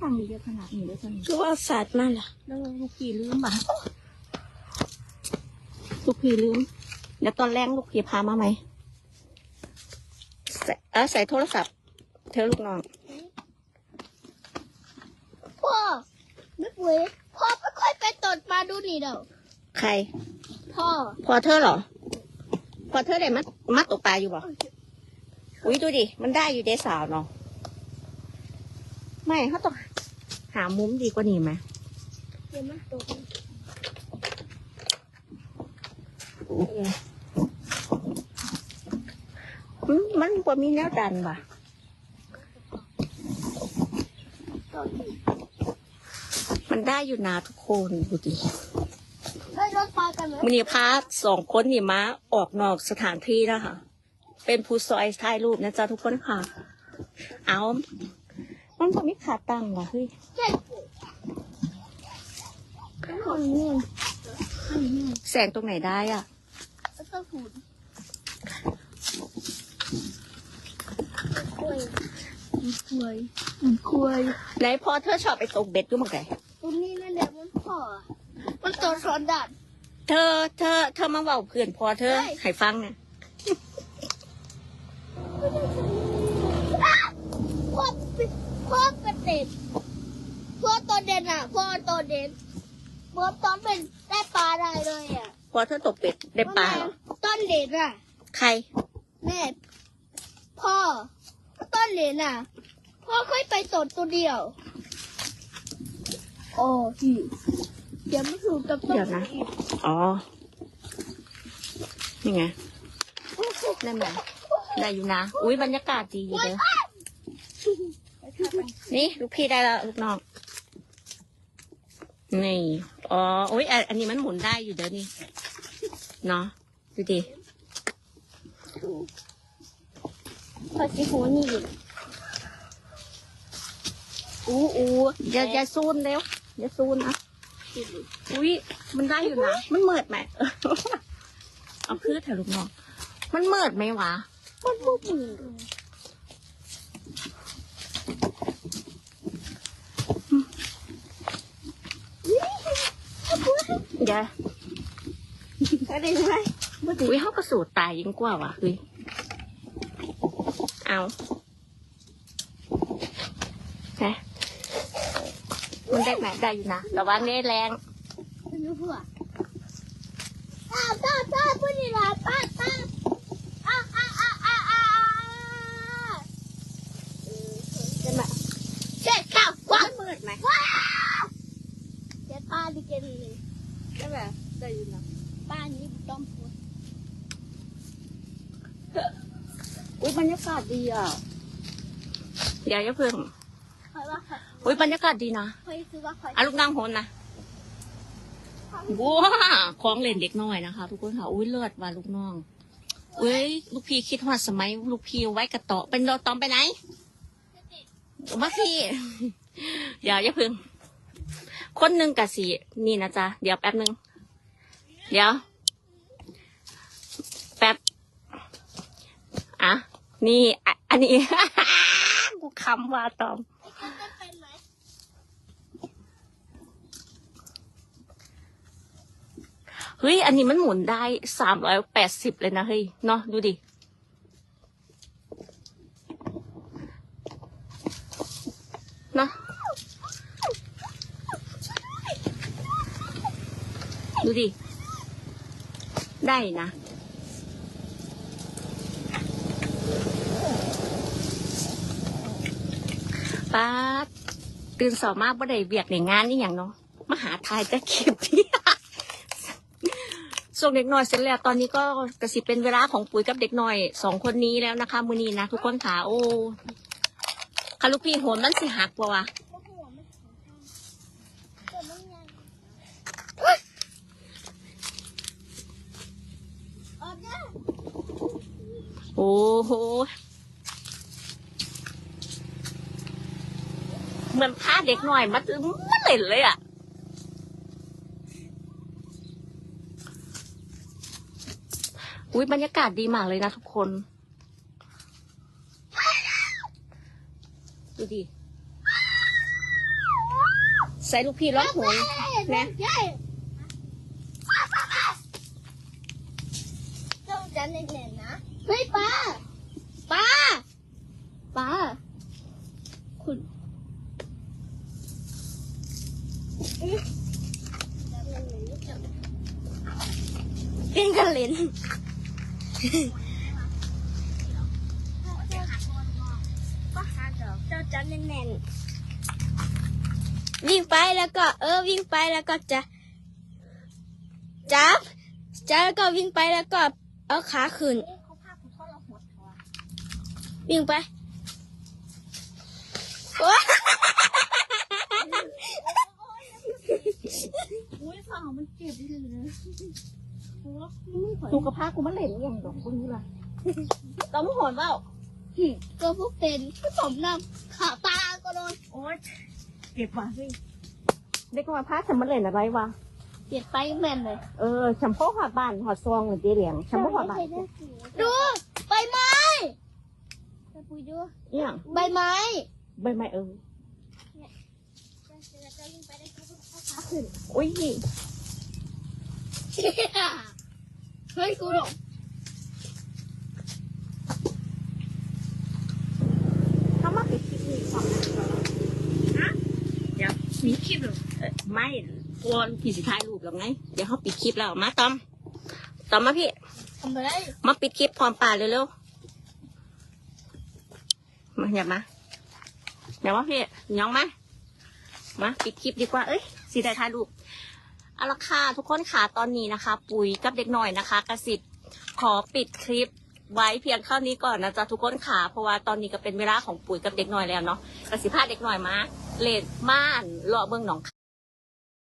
อ๋อไม่ฟังดีเยอะขนาดนี้ด้วยกันคือว่าสัตว์มันล่ะแล้วลูกพี่ลืมป่ะลูกพี่ลืม เดี๋ยวตอนแรกลูกพี่พามาไหมใส่เออใส่โทรศัพท์ เธอลูกน้อง พ่อนึกเว้ยพ่อไม่ค่อยไปตดปลาดูนี่เด้อใคร พ่อ พอเธอเหรอ พอเธอได้มัดมัดตกปลาอยู่บ่อุ้ยดูดิ มันได้อยู่เดสาวเนาะ ไม่เขาต้องหามุมดีกว่านี้ไหมเดี๋ยวมันตกอืมมันบ่มีแนวดันว่ะมันได้อยู่นะทุกคนดูดิเฮ้ยรถปลากันไหมมันนี่พาสองคนนี่มาออกนอกสถานที่นะคะ เป็นผู้ซอยถ่ายรูปนะจ๊ะทุกคนค่ะ เอา มันบ่มีขาตั้งว่ะเฮ้ยใช่เป็นคนนี่แสงตรงไหนได้อะแล้วก็หุ่นคุยคุยคุยไหนพอเธอชอบไปตกเบ็ดอยู่เมื่อไงตรงนี้นั่นแหละมันพ่อมันตัวสอนดัดเธอเธอเธอมาเว่าเพื่อนพอเธอใช่ให้ฟังเนี่ย พ่อ พ่อกระเต็ดพ่อตัวเด่นอะพ่อตัวเด่นพ่อตอนเป็นได้ปลาได้เลยอะพอเธอตกเป็ดได้ปลาเหรอต้นเด่นอะ ใคร แม่ พ่อต้นเด่นอะ พ่อค่อยไปตดตัวเดียว โอ้พี่เดี๋ยวมันถูกกับต้นเดี๋ยวนะ อ๋อ นี่ไง ได้ไหมได้อยู่นะ อุ้ยบรรยากาศดีอยู่เลย นี่ลูกพี่ได้แล้วลูกน้องนี่อ๋ออุ้ยอันอันนี้มันหมุนได้อยู่เดี๋ยวนี้เนาะดูดิพอสิหูนี่ดิอู้อู้อย่าอย่าซูนเร็วอย่าซูนนะอุ้ยมันได้อยู่นะมันเมิดไหมเอาพืชเถอะลูกน้องมันเมิดไหมวะมันบุบมื อเดี๋ยวอะไรไหมอุ้ยเขากระสูดตายยิ่งกว่าว่ะเฮ้ยเอาแหมมันได้ไหมได้อยู่นะแต่ว่าเน้แรง ไม่รู้ผัวป้าป้าป้าพูดนี่ละป้าป้าอ้าอ้าอ้าอ้าอ้า ได้ไหม เจ็ดข้าวว้า มันเมิดไหม ว้าวเจ็ดป้าดิเกนเลย ได้ ไหมได้อยู่นะป้านี้ต้องพูดอุ้ยบรรยากาศดีอะเดี๋ยวอย่าเพิ่งคอยว่าคอยอุ้ยบรรยากาศดีนะคอยคือว่าคอยอะลูกนั่งโหนนะว้าของเล่นเด็กน้อยนะคะ ทุกคนค่ะอุ้ยเลือดว่ะลูกน้องอุ้ยลูกพี่คิดว่าสมัยลูกพี่ไว้กระเตาะเป็นโดตอมไปไหนมาพี่เดี๋ยวอย่าพึ่งคนหนึ่งกับสีนี่นะจ๊ะเดี๋ยวแป๊บหนึ่ง เดี๋ยว แป๊บ อะ นี่ อันนี้ กูคำว่าตอมเฮ้ย อันนี้มันหมุนได้สามร้อยแปดสิบเลยนะเฮ้ย เนาะดูดิ เนาะดูดิ ได้นะป้าดตื่นสอบมากบ่ได้เบียกในงานนี่อย่างเนาะมาหาทายจะเก็บที่ส่งเด็กน้อยเสร็จแล้วตอนนี้ก็กระสิเป็นเวลาของปุ๋ยกับเด็กน้อยสองคนนี้แล้วนะคะ มือนี้นะทุกคนค่ะโอ้คาลูกพี่โหนมันสิหักปะวะ ก็หัวไม่ถึงข้างแต่มันยังออกเนี่ย โอ้โหเหมือนพาเด็กน้อยมาถึงมันเล่นเลยอะอุ้ยบรรยากาศดีมากเลยนะทุกคน ดูดิส่ลูกพี่ร้องโหนนะใช่ต้องจันเน่นๆนะ เฮ้ยป้าป้าป้าคุณเล่นกันเล่นเจ้าจันแน่นวิ่งไปแล้วก็ เออวิ่งไปแล้วก็จะจับจับแล้วก็วิ่งไปแล้วก็เอาขาขึ้น วิ่งไปโอ๊ยอุ้ยฝั่งมันเจ็บเลยนะสุขภาพกูมันเล่นอย่างดอกพวกนี้ล่ะต้องโหนเปล่าก็พวกเป็นผสมน้ำขาปลาก็โดนโอ๊ยเก็บว่ะสิเด็กมาพาฉันมันเล่นอะไรวะเจ็บไปแม่นเลย เออฉันพ่อหอดบ้านหอดซองเจ๊เหลียงฉันพ่อหอดบ้าน ดูใบไม้ไปปุยดู เนี่ยใบไม้ใบไม้เอออุ้ยเฮ้ยกูหลงเขามาปิดคลิปนี้ก่อนนะเดี๋ยวมีคลิปหรอเอ่อไม่กลัวผีสิท้ายรูปหรอกไงเดี๋ยวเขาปิดคลิปแล้วมาตอมตอมมาพี่ทำอะไรมาปิดคลิปพร้อมป่าเร็วๆ มาอย่ามาอย่ามาพี่ย้องมามาปิดคลิปดีกว่า เอ้ยสีได้ถ่ายรูปเอาละค่ะทุกคนค่ะตอนนี้นะคะ ปุ๋ยกับเด็กหน่อยนะคะ กระสิบขอปิดคลิปไว้เพียงเท่านี้ก่อนนะจ๊ะทุกคนค่ะเพราะว่าตอนนี้ก็เป็นเวลาของปุ๋ยกับเด็กหน่อยแล้วเนาะกระสิพาเด็กหน่อยมาเล่นม่านเลาะเบื้องหนอง